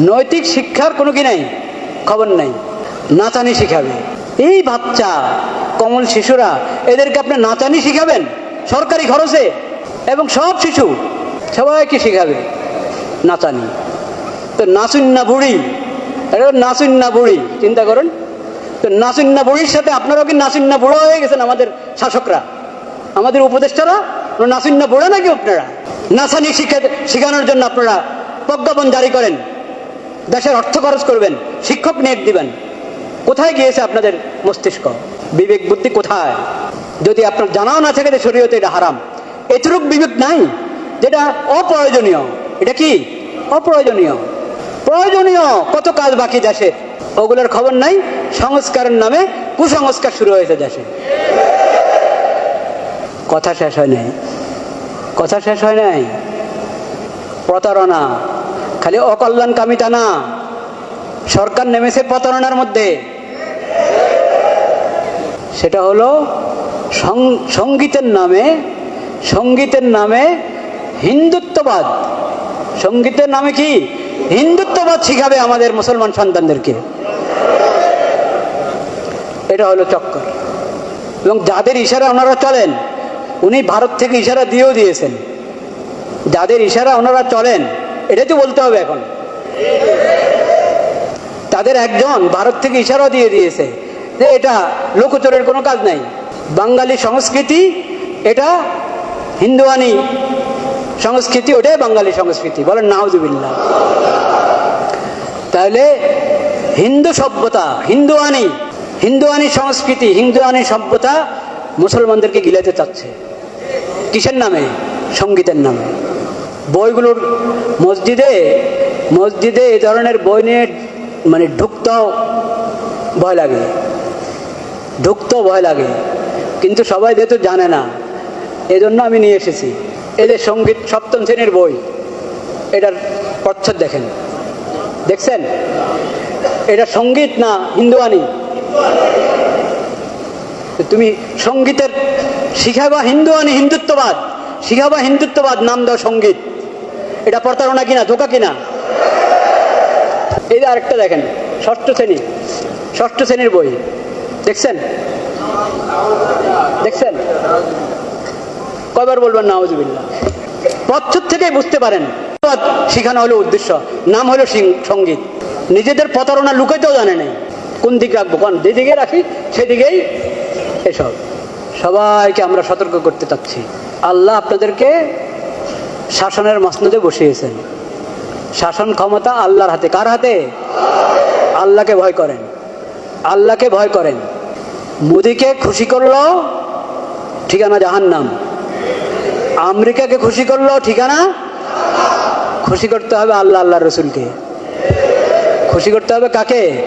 নৈতিক শিক্ষার কোনো কি নাই? খবর নাই। নাচানি শিখাবে। এই বাচ্চা, কমল শিশুরা, এদেরকে আপনি নাচানি শিখাবেন? সরকারি খরচে? এবং সব শিশু, সবাইকে শিখাবে নাচানি। তো নাচুন্না বুড়ি। এটা নাচুন্না বুড়ি, চিন্তা করুন। তো নাচুন্না বুড়ির সাথে আপনারাও কি নাচুন্না বুড়ো হয়ে গেছেন আমাদের শাসকরা? আমাদের উপদেষ্টারা? নাচুন্না বুড়ো নাকি আপনারা? নাচানি শিক্ষা শেখানোর জন্য আপনারা প্রজ্ঞাপন জারি করেন। দেশের অর্থ খরচ করবেন, শিক্ষক নিয়োগ দিবেন। কোথায় গিয়েছে আপনাদের মস্তিষ্ক? বিবেক বুদ্ধি কোথায়? যদি আপনার জানাও না থাকে যে শরীয়তে এটা হারাম। এতটুক বিবেক নাই, যেটা অপ্রয়োজনীয়। এটা কি? অপ্রয়োজনীয়। প্রয়োজনীয় কত কাজ বাকি দেশে? ওগুলোর খবর নাই, সংস্কারের নামে কুসংস্কার শুরু হয়েছে দেশে। কথা শেষ হয় নাই। কথা শেষ হয় নাই। প্রতারণা। খালি অকল্যাণকামিতা না। সরকার নেমেছে প্রতারণার মধ্যে। সেটা হলো সঙ্গীতের নামে সঙ্গীতের নামে হিন্দুত্ববাদ। সঙ্গীতের নামে কি? হিন্দুত্ববাদ শিখাবে আমাদের মুসলমান সন্তানদেরকে। এটা হলো চক্কর। এবং যাদের ইশারা ওনারা চলেন, উনি ভারত থেকে ইশারা দিয়েও দিয়েছেন। যাদের ইশারা ওনারা চলেন এটাই তো বলতে হবে এখন। তাদের একজন ভারত থেকে ইশারা দিয়ে দিয়েছে যে এটা লোকচরের কোনো কাজ নাই। বাঙালি সংস্কৃতি, এটা হিন্দুয়ানি সংস্কৃতি, ওটাই বাঙালি সংস্কৃতি। বলেন নাহজুবিল্লাহ তাহলে হিন্দু সভ্যতা, হিন্দুয়ানি হিন্দুয়ানি সংস্কৃতি, হিন্দুয়ানি সভ্যতা মুসলমানদেরকে গিলাতে চাচ্ছে। কিসের নামে? সঙ্গীতের নামে। বইগুলোর মসজিদে মসজিদে এই ধরনের বই নিয়ে মানে ঢুকতেও ভয় লাগে। ঢুকতেও ভয় লাগে। কিন্তু সবাই যেহেতু জানে না, এজন্য আমি নিয়ে এসেছি। এদের সংগীত, সপ্তম শ্রেণির বই, এটার প্রচ্ছদ দেখেন। দেখছেন? এটা সংগীত না হিন্দুয়ানি? তুমি সঙ্গীতের শিখাবা হিন্দুয়ানি, হিন্দুত্ববাদ। শিখাবা হিন্দুত্ববাদ, নাম দাও সংগীত। এটা প্রতারণা কিনা, ধোকা কিনা? এই যে আরেকটা দেখেন, ষষ্ঠ শ্রেণি, ষষ্ঠ শ্রেণির বই, দেখছেন? দেখছেন? কয়বার বলবেন নাওজুবিল্লা পথর থেকেই বুঝতে পারেন শিখানো হলো উদ্দেশ্য, নাম হলো সংগীত। নিজেদের প্রতারণা লুকাইতেও জানে নাই। কোন দিকে রাখব? কোন যেদিকে রাখি, সেদিকেই এসব। সবাইকে আমরা সতর্ক করতে চাচ্ছি। আল্লাহ আপনাদেরকে শাসনের মসনদে বসিয়েছেন। শাসন ক্ষমতা আল্লাহর হাতে। কার হাতে? আল্লাহকে ভয় করেন। আল্লাহকে ভয় করেন। মোদিকে খুশি করল ঠিকানা জাহান্নাম। আমেরিকাকে খুশি করল ঠিকানা? খুশি করতে হবে আল্লাহ আল্লাহ রসুলকে। খুশি করতে হবে কাকে?